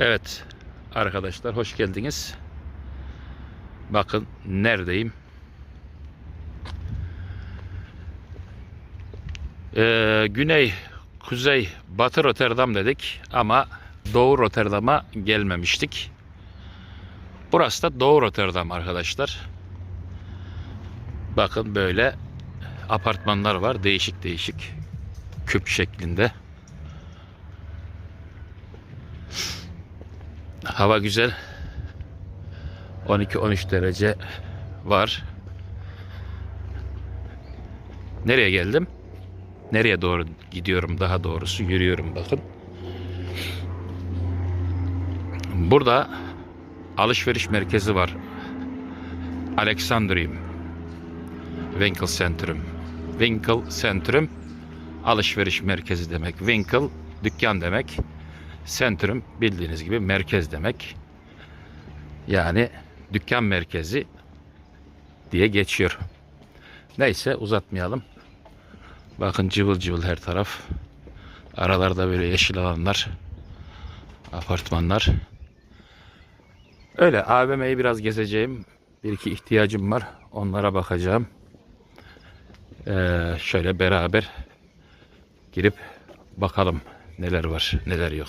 Evet arkadaşlar hoş geldiniz. Bakın neredeyim? Ee, güney, kuzey, batı Rotterdam dedik ama doğu Rotterdam'a gelmemiştik. Burası da doğu Rotterdam arkadaşlar. Bakın böyle apartmanlar var değişik değişik küp şeklinde. Hava güzel. 12-13 derece var. Nereye geldim? Nereye doğru gidiyorum daha doğrusu yürüyorum bakın. Burada alışveriş merkezi var. Alexandrium. Winkel Centrum. Winkel Centrum alışveriş merkezi demek. Winkel dükkan demek. Centrum bildiğiniz gibi merkez demek. Yani dükkan merkezi diye geçiyor. Neyse uzatmayalım. Bakın cıvıl cıvıl her taraf. Aralarda böyle yeşil alanlar. Apartmanlar. Öyle AVM'yi biraz gezeceğim. Bir iki ihtiyacım var. Onlara bakacağım. Ee, şöyle beraber girip bakalım neler var neler yok.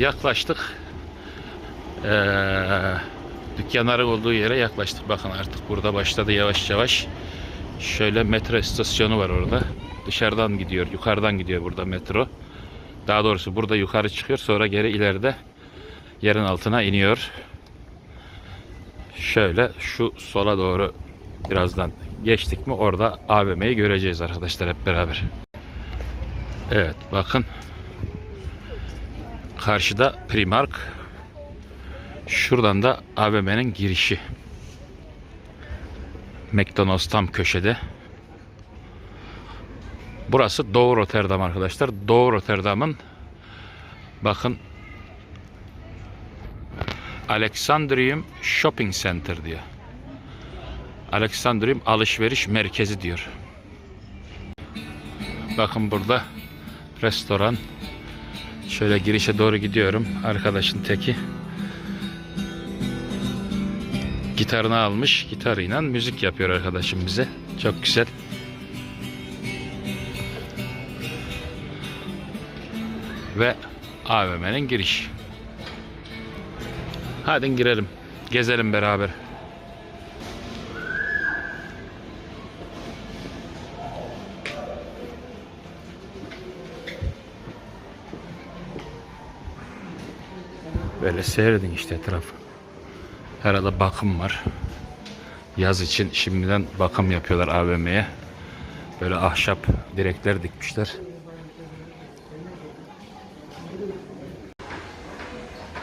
yaklaştık. Ee, dükkanların olduğu yere yaklaştık. Bakın artık burada başladı yavaş yavaş. Şöyle metro istasyonu var orada. Dışarıdan gidiyor, yukarıdan gidiyor burada metro. Daha doğrusu burada yukarı çıkıyor sonra geri ileride yerin altına iniyor. Şöyle şu sola doğru birazdan geçtik mi orada AVM'yi göreceğiz arkadaşlar hep beraber. Evet bakın. Karşıda Primark. Şuradan da AVM'nin girişi. McDonald's tam köşede. Burası Doğu Rotterdam arkadaşlar. Doğu Rotterdam'ın bakın Alexandrium Shopping Center diyor. Alexandrium alışveriş merkezi diyor. Bakın burada restoran. Şöyle girişe doğru gidiyorum. Arkadaşın teki gitarını almış. Gitarıyla müzik yapıyor arkadaşım bize. Çok güzel. Ve AVM'nin giriş. Hadi girelim. Gezelim beraber. Böyle seyredin işte etrafı. Herhalde bakım var. Yaz için şimdiden bakım yapıyorlar AVM'ye. Böyle ahşap direkler dikmişler.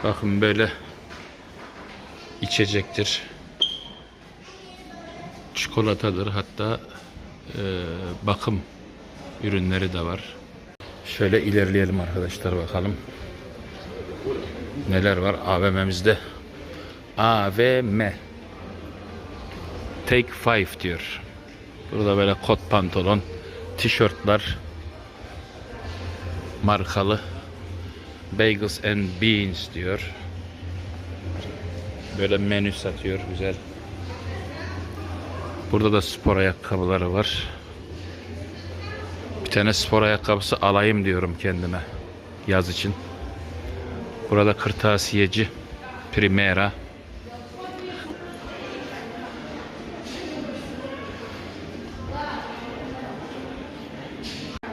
Bakın böyle içecektir. Çikolatadır hatta e, bakım ürünleri de var. Şöyle ilerleyelim arkadaşlar bakalım. Neler var AVM'mizde? AVM Take 5 diyor. Burada böyle kot pantolon, tişörtler markalı Bagels and Beans diyor. Böyle menü satıyor güzel. Burada da spor ayakkabıları var. Bir tane spor ayakkabısı alayım diyorum kendime yaz için. Burada kırtasiyeci Primera.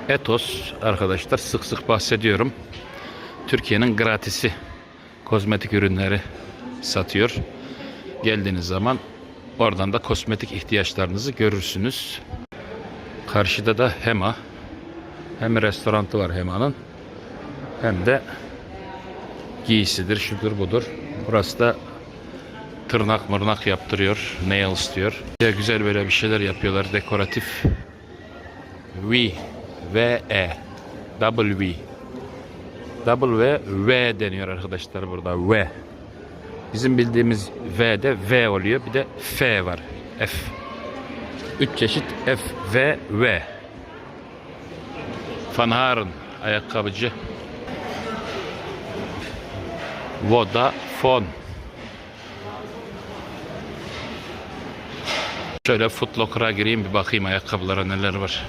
Etos arkadaşlar sık sık bahsediyorum. Türkiye'nin gratisi kozmetik ürünleri satıyor. Geldiğiniz zaman oradan da kosmetik ihtiyaçlarınızı görürsünüz. Karşıda da Hema. Hem restoranı var Hema'nın hem de giysisidir, şudur budur. Burası da tırnak mırnak yaptırıyor, nails diyor. Ya güzel böyle bir şeyler yapıyorlar, dekoratif. V, V, E, W, W, V deniyor arkadaşlar burada, V. Bizim bildiğimiz V'de V oluyor, bir de F var, F. Üç çeşit F, V, V. Van Haren ayakkabıcı. Vodafone. Şöyle Foot Locker'a gireyim bir bakayım ayakkabılara neler var.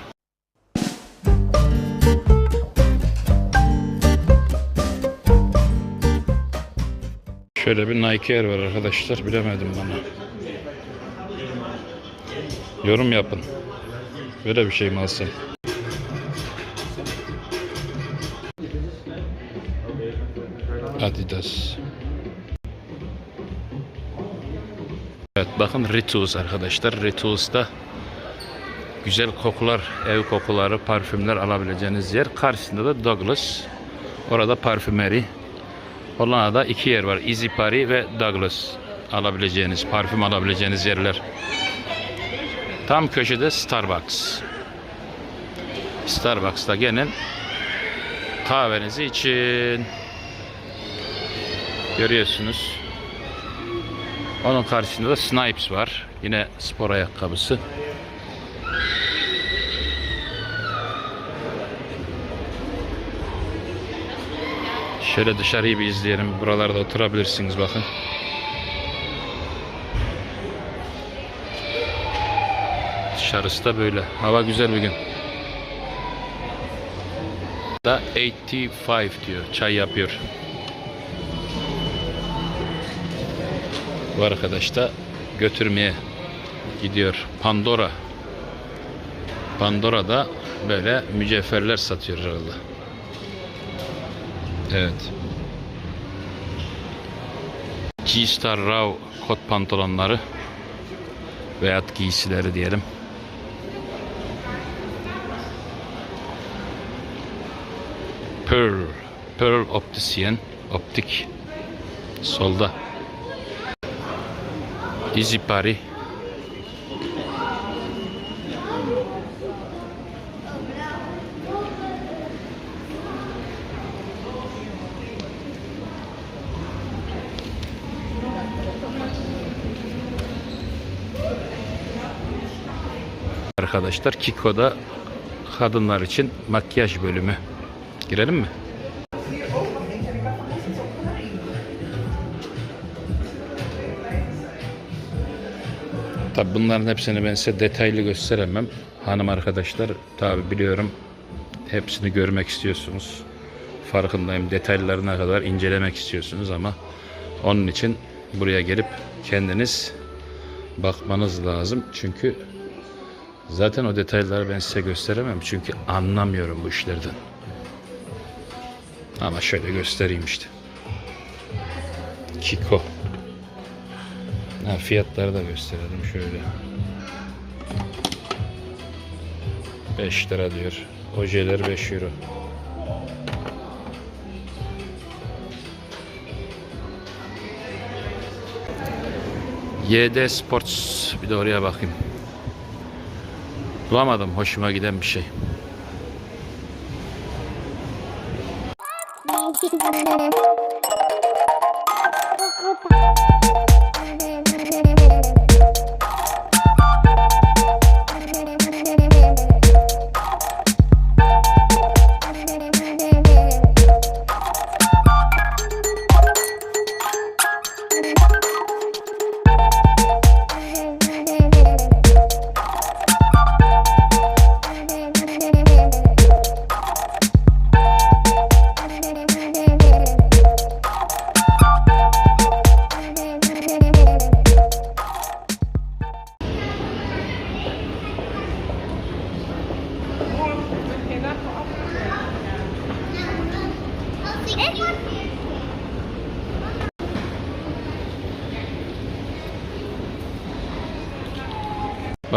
Şöyle bir Nike Air var arkadaşlar bilemedim bana. Yorum yapın. Böyle bir şey mi alsam? Adidas. Bakın Ritus arkadaşlar. Ritus'ta güzel kokular, ev kokuları, parfümler alabileceğiniz yer. Karşısında da Douglas. Orada parfümeri. Hollanda'da iki yer var. Easy Paris ve Douglas alabileceğiniz, parfüm alabileceğiniz yerler. Tam köşede Starbucks. Starbucks'ta gelin kahvenizi için. Görüyorsunuz. Onun karşısında da Snipes var. Yine spor ayakkabısı. Şöyle dışarıyı bir izleyelim. Buralarda oturabilirsiniz bakın. Dışarısı da böyle. Hava güzel bir gün. Da 85 diyor. Çay yapıyor. Bu arkadaş da götürmeye gidiyor. Pandora. Pandora'da böyle mücevherler satıyor herhalde. Evet. G-Star Raw kot pantolonları veyahut giysileri diyelim. Pearl. Pearl optisyen. Optik. Solda. Easy Paris. Arkadaşlar Kiko'da kadınlar için makyaj bölümü. Girelim mi? Bunların hepsini ben size detaylı gösteremem. Hanım arkadaşlar tabi biliyorum hepsini görmek istiyorsunuz. Farkındayım detaylarına kadar incelemek istiyorsunuz ama onun için buraya gelip kendiniz bakmanız lazım. Çünkü zaten o detayları ben size gösteremem. Çünkü anlamıyorum bu işlerden. Ama şöyle göstereyim işte. Kiko. Ha, fiyatları da gösterelim şöyle. 5 lira diyor. Ojeler 5 euro. YD Sports bir de oraya bakayım. Bulamadım hoşuma giden bir şey.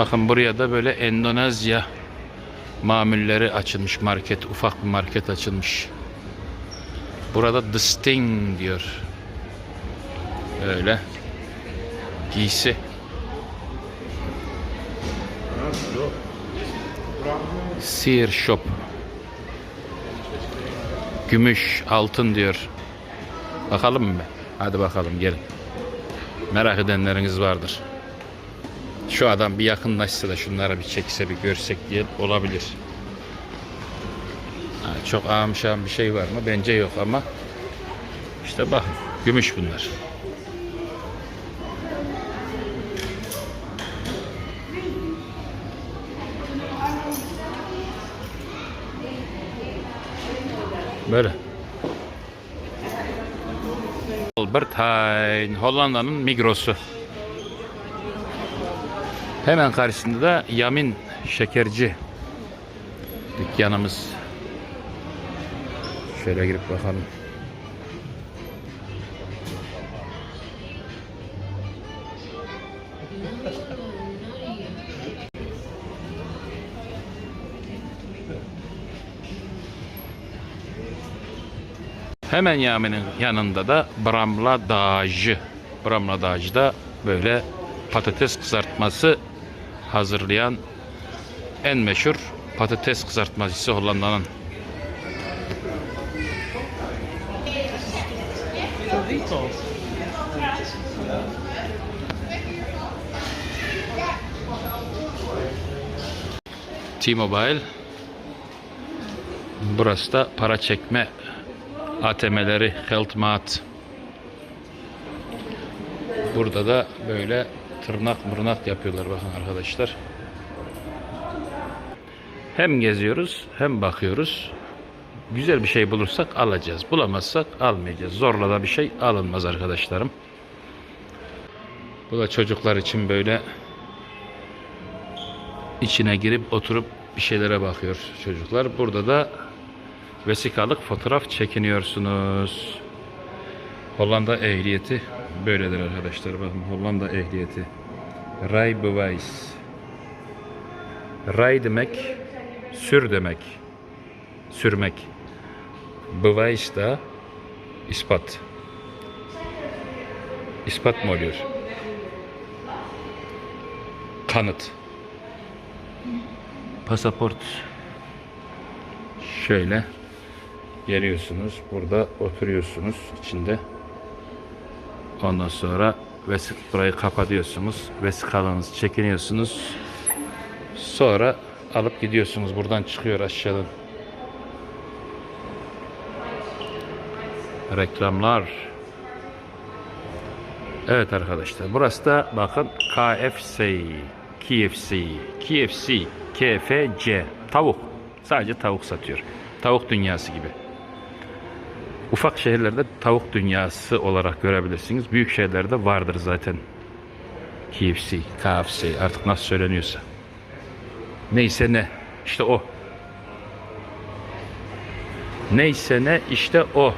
Bakın buraya da böyle Endonezya mamulleri açılmış market. Ufak bir market açılmış. Burada The Sting diyor. Öyle. Giysi. Sear Shop. Gümüş, altın diyor. Bakalım mı? Hadi bakalım gelin. Merak edenleriniz vardır. Şu adam bir yakınlaşsa da şunlara bir çekse bir görsek diye olabilir. Ha, çok ağım şahım bir şey var mı? Bence yok ama işte bak gümüş bunlar. Böyle. Albert Heijn, Hollanda'nın Migros'u. Hemen karşısında da Yamin Şekerci dükkanımız. Şöyle girip bakalım. Hemen Yamin'in yanında da Bramla Dağcı. Bramla Dağcı'da böyle patates kızartması hazırlayan en meşhur patates kızartmacısı Hollanda'nın. T-Mobile. Burası da para çekme ATM'leri Healthmart. Burada da böyle tırnak mırnak yapıyorlar bakın arkadaşlar. Hem geziyoruz hem bakıyoruz. Güzel bir şey bulursak alacağız. Bulamazsak almayacağız. Zorla da bir şey alınmaz arkadaşlarım. Bu da çocuklar için böyle içine girip oturup bir şeylere bakıyor çocuklar. Burada da vesikalık fotoğraf çekiniyorsunuz. Hollanda ehliyeti böyledir arkadaşlar. Bakın Hollanda ehliyeti. Rijbewijs. Ray demek sür demek. Sürmek. Bewijs da ispat. İspat mı oluyor? Kanıt. Pasaport. Şöyle geliyorsunuz. Burada oturuyorsunuz içinde. Ondan sonra vesik burayı kapatıyorsunuz. Vesikalınızı çekiniyorsunuz. Sonra alıp gidiyorsunuz. Buradan çıkıyor aşağıdan. Reklamlar. Evet arkadaşlar. Burası da bakın KFC. KFC. KFC. KFC. Tavuk. Sadece tavuk satıyor. Tavuk dünyası gibi. Ufak şehirlerde tavuk dünyası olarak görebilirsiniz. Büyük şehirlerde vardır zaten. KFC, KFC artık nasıl söyleniyorsa. Neyse ne. İşte o. Neyse ne işte o.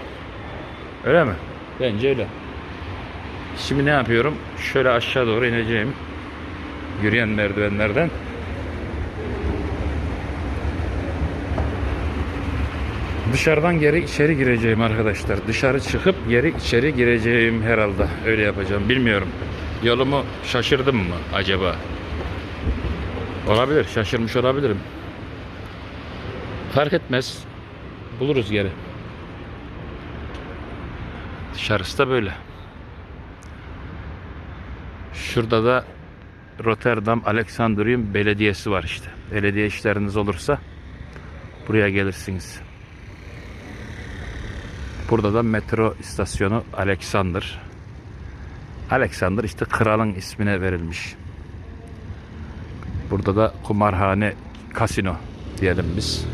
Öyle mi? Bence öyle. Şimdi ne yapıyorum? Şöyle aşağı doğru ineceğim. Yürüyen merdivenlerden. Dışarıdan geri içeri gireceğim arkadaşlar. Dışarı çıkıp geri içeri gireceğim herhalde. Öyle yapacağım. Bilmiyorum. Yolumu şaşırdım mı acaba? Olabilir. Şaşırmış olabilirim. Fark etmez. Buluruz geri. Dışarısı da böyle. Şurada da Rotterdam Alexandrium Belediyesi var işte. Belediye işleriniz olursa buraya gelirsiniz. Burada da metro istasyonu Alexander. Alexander işte kralın ismine verilmiş. Burada da kumarhane, kasino diyelim biz.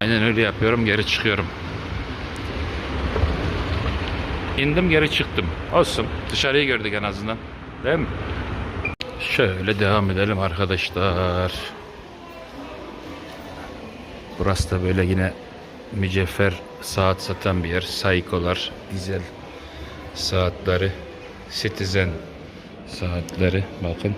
Aynen öyle yapıyorum, geri çıkıyorum. İndim geri çıktım. Olsun. Dışarıyı gördük en azından. Değil mi? Şöyle devam edelim arkadaşlar. Burası da böyle yine mücevher saat satan bir yer. Seiko'lar, dizel saatleri, Citizen saatleri. Bakın.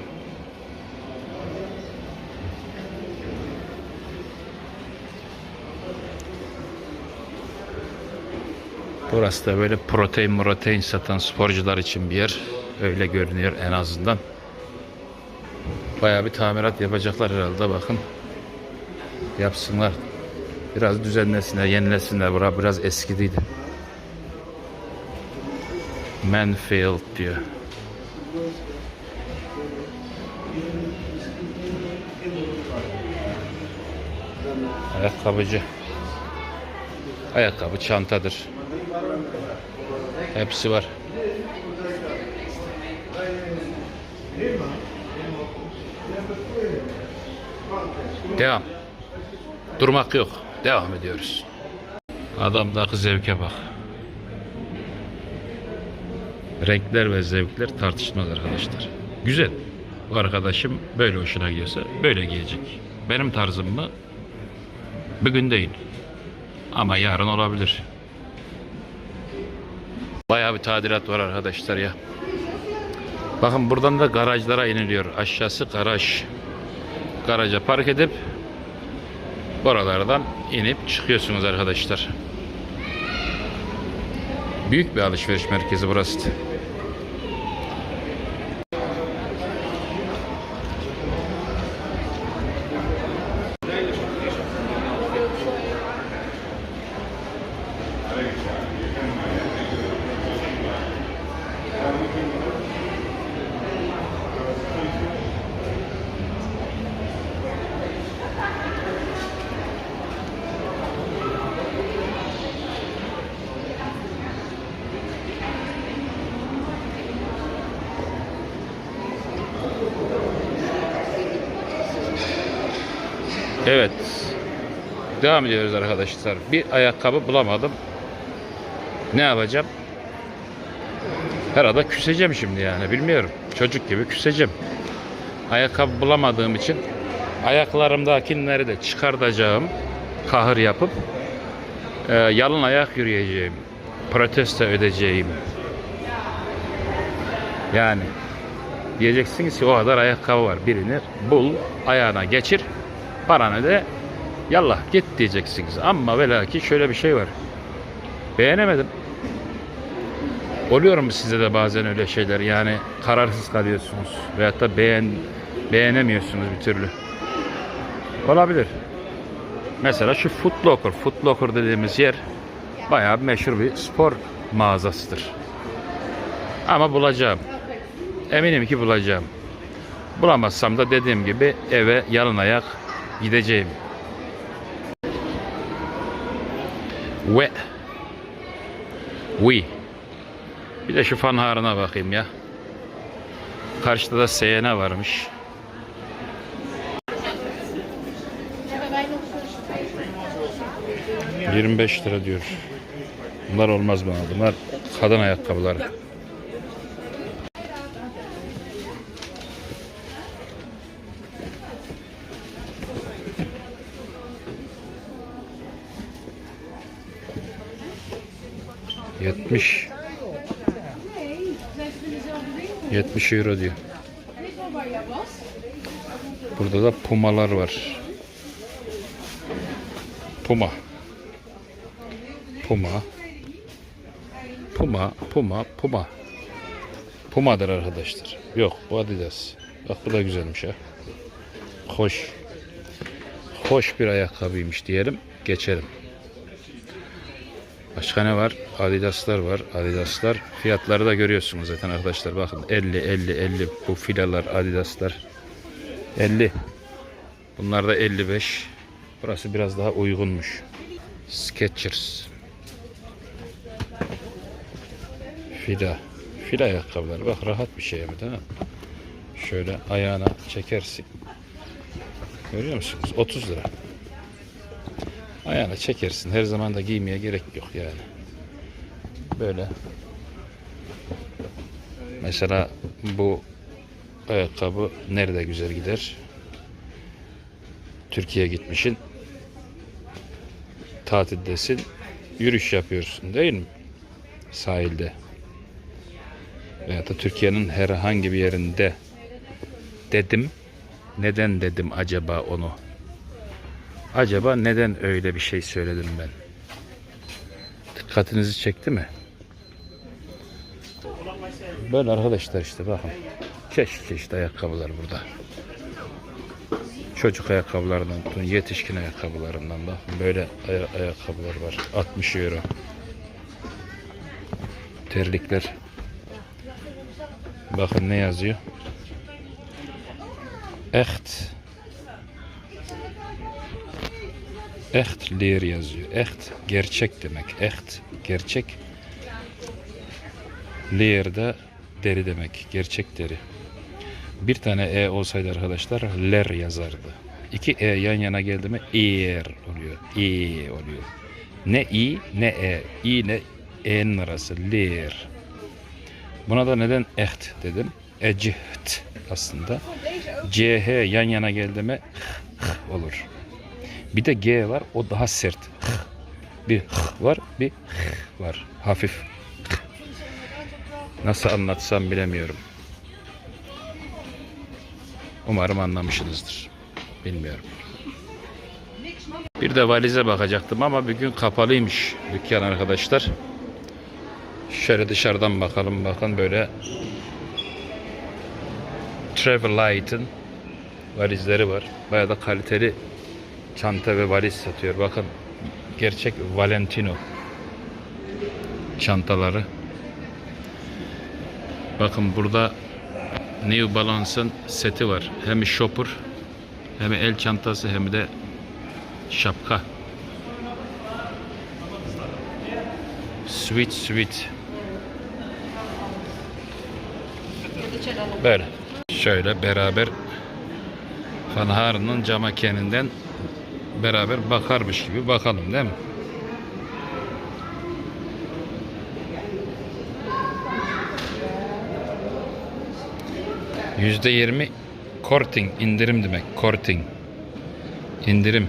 Burası da böyle protein protein satan sporcular için bir yer. Öyle görünüyor en azından. Bayağı bir tamirat yapacaklar herhalde bakın. Yapsınlar. Biraz düzenlesinler, yenilesinler. Bura biraz eskidiydi. Manfield diyor. Ayakkabıcı. Ayakkabı, çantadır. Hepsi var. Devam. Durmak yok. Devam ediyoruz. Adamdaki zevke bak. Renkler ve zevkler tartışmaz arkadaşlar. Güzel. Bu arkadaşım böyle hoşuna gidiyorsa böyle giyecek. Benim tarzım mı? Bugün değil. Ama yarın olabilir. Bayağı bir tadilat var arkadaşlar ya. Bakın buradan da garajlara iniliyor. Aşağısı garaj. Garaja park edip buralardan inip çıkıyorsunuz arkadaşlar. Büyük bir alışveriş merkezi burası. Evet. Devam ediyoruz arkadaşlar. Bir ayakkabı bulamadım. Ne yapacağım? Herhalde küseceğim şimdi yani. Bilmiyorum. Çocuk gibi küseceğim. Ayakkabı bulamadığım için ayaklarımdakileri de çıkartacağım. Kahır yapıp e, yalın ayak yürüyeceğim. Protesto ödeyeceğim. Yani diyeceksiniz ki o kadar ayakkabı var. Birini bul, ayağına geçir, paranı da yallah git diyeceksiniz. Ama ve ki şöyle bir şey var. Beğenemedim. Oluyor mu size de bazen öyle şeyler? Yani kararsız kalıyorsunuz veyahut da beğen beğenemiyorsunuz bir türlü. Olabilir. Mesela şu Foot Locker. Foot Locker dediğimiz yer bayağı meşhur bir spor mağazasıdır. Ama bulacağım. Eminim ki bulacağım. Bulamazsam da dediğim gibi eve yalın ayak gideceğim. Ve We. Bir de şu fanharına bakayım ya. Karşıda da Seyene varmış. ...25 lira diyor. Bunlar olmaz bana. Bunlar kadın ayakkabıları. Yetmiş. 70 euro diyor. Burada da pumalar var. Puma. Puma. Puma, puma, puma. Puma'dır arkadaşlar. Yok bu Adidas. Bak bu da güzelmiş ha. Hoş. Hoş bir ayakkabıymış diyelim. Geçelim. Başka ne var? Adidaslar var. Adidaslar. Fiyatları da görüyorsunuz zaten arkadaşlar. Bakın 50 50 50 bu filalar Adidaslar. 50. Bunlar da 55. Burası biraz daha uygunmuş. Skechers. Fila. Fila ayakkabılar. Bak rahat bir şey mi değil mi? Şöyle ayağına çekersin. Görüyor musunuz? 30 lira. Ayağına çekersin. Her zaman da giymeye gerek yok yani. Böyle. Mesela bu ayakkabı nerede güzel gider? Türkiye'ye gitmişin. tatildesin. Yürüyüş yapıyorsun değil mi? Sahilde. Veya da Türkiye'nin herhangi bir yerinde dedim. Neden dedim acaba onu? Acaba neden öyle bir şey söyledim ben? Dikkatinizi çekti mi? Böyle arkadaşlar işte bakın. Çeşit çeşit ayakkabılar burada. Çocuk ayakkabılarından tutun yetişkin ayakkabılarından bakın böyle aya- ayakkabılar var. 60 euro. Terlikler. Bakın ne yazıyor? Echt. Echt leer yazıyor. Echt gerçek demek. Echt gerçek. Leer de deri demek. Gerçek deri. Bir tane e olsaydı arkadaşlar ler yazardı. İki e yan yana geldi mi eğer oluyor. E oluyor. Ne i ne e. i ne e'nin arası. Ler. Buna da neden echt dedim. Eciht aslında. ch yan yana geldi mi olur. Bir de g var o daha sert. Bir var bir var. Hafif. Nasıl anlatsam bilemiyorum. Umarım anlamışsınızdır. Bilmiyorum. Bir de valize bakacaktım ama bugün kapalıymış dükkan arkadaşlar. Şöyle dışarıdan bakalım. Bakın böyle Travelite'ın valizleri var. Bayağı da kaliteli çanta ve valiz satıyor. Bakın gerçek Valentino çantaları. Bakın burada New Balance'ın seti var. Hem shopper hem el çantası hem de şapka. Sweet sweet. Böyle. Şöyle beraber Fanhar'ın cama keninden beraber bakarmış gibi bakalım değil mi? Yüzde yirmi korting indirim demek. Korting. indirim.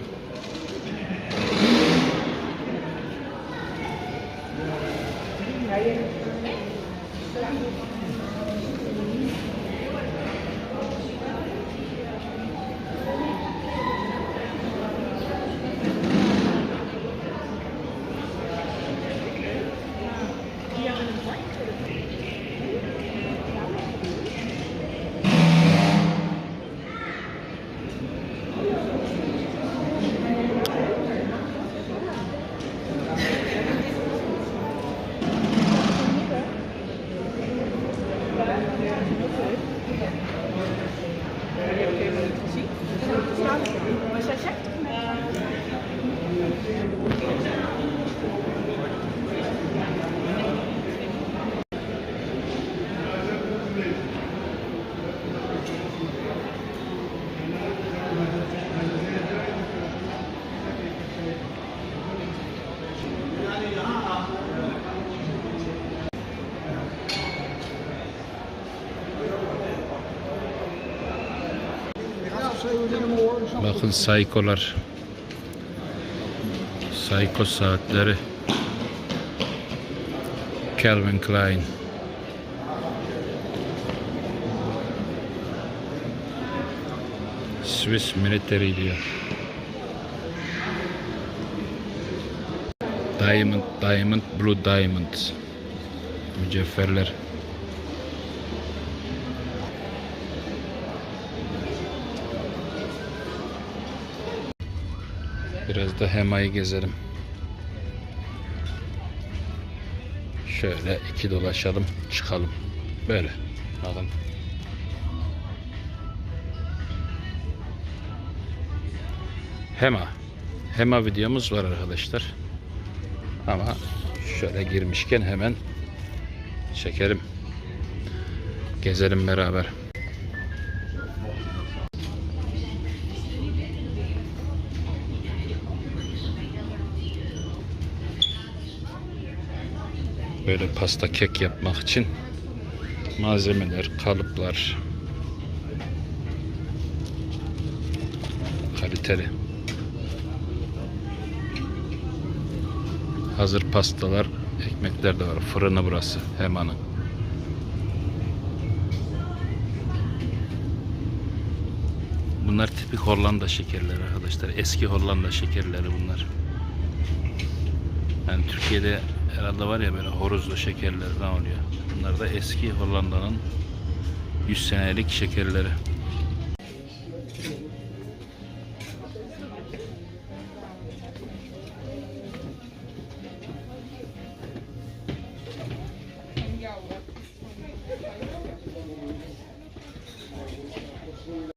পয়সা Bakın saykolar. Sayko saatleri. Calvin Klein. Swiss Military diyor. Diamond, Diamond, Blue Diamond. Mücevherler. Biraz da Hema'yı gezelim. Şöyle iki dolaşalım, çıkalım. Böyle. Bakın. Hema. Hema videomuz var arkadaşlar. Ama şöyle girmişken hemen çekelim. Gezelim beraber. Böyle pasta kek yapmak için malzemeler, kalıplar kaliteli. Hazır pastalar, ekmekler de var. Fırını burası Hema'nın. Bunlar tipik Hollanda şekerleri arkadaşlar. Eski Hollanda şekerleri bunlar. Yani Türkiye'de herhalde var ya böyle horozlu şekerler falan oluyor. Bunlar da eski Hollanda'nın 100 senelik şekerleri.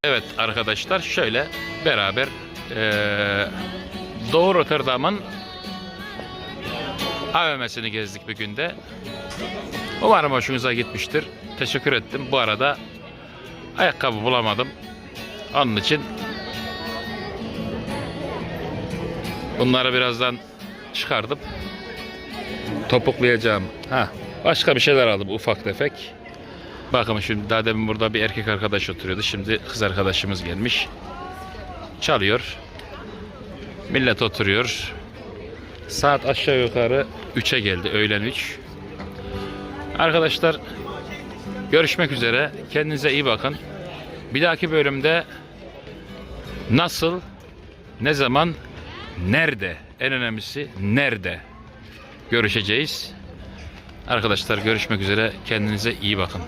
Evet arkadaşlar şöyle beraber eee Doğu Rotterdam'ın AVM'sini gezdik bir günde. Umarım hoşunuza gitmiştir. Teşekkür ettim. Bu arada ayakkabı bulamadım. Onun için bunları birazdan çıkardım. Topuklayacağım. Ha, başka bir şeyler aldım ufak tefek. Bakın şimdi daha demin burada bir erkek arkadaş oturuyordu. Şimdi kız arkadaşımız gelmiş. Çalıyor. Millet oturuyor. Saat aşağı yukarı 3'e geldi. Öğlen 3. Arkadaşlar görüşmek üzere. Kendinize iyi bakın. Bir dahaki bölümde nasıl, ne zaman, nerede, en önemlisi nerede görüşeceğiz. Arkadaşlar görüşmek üzere. Kendinize iyi bakın.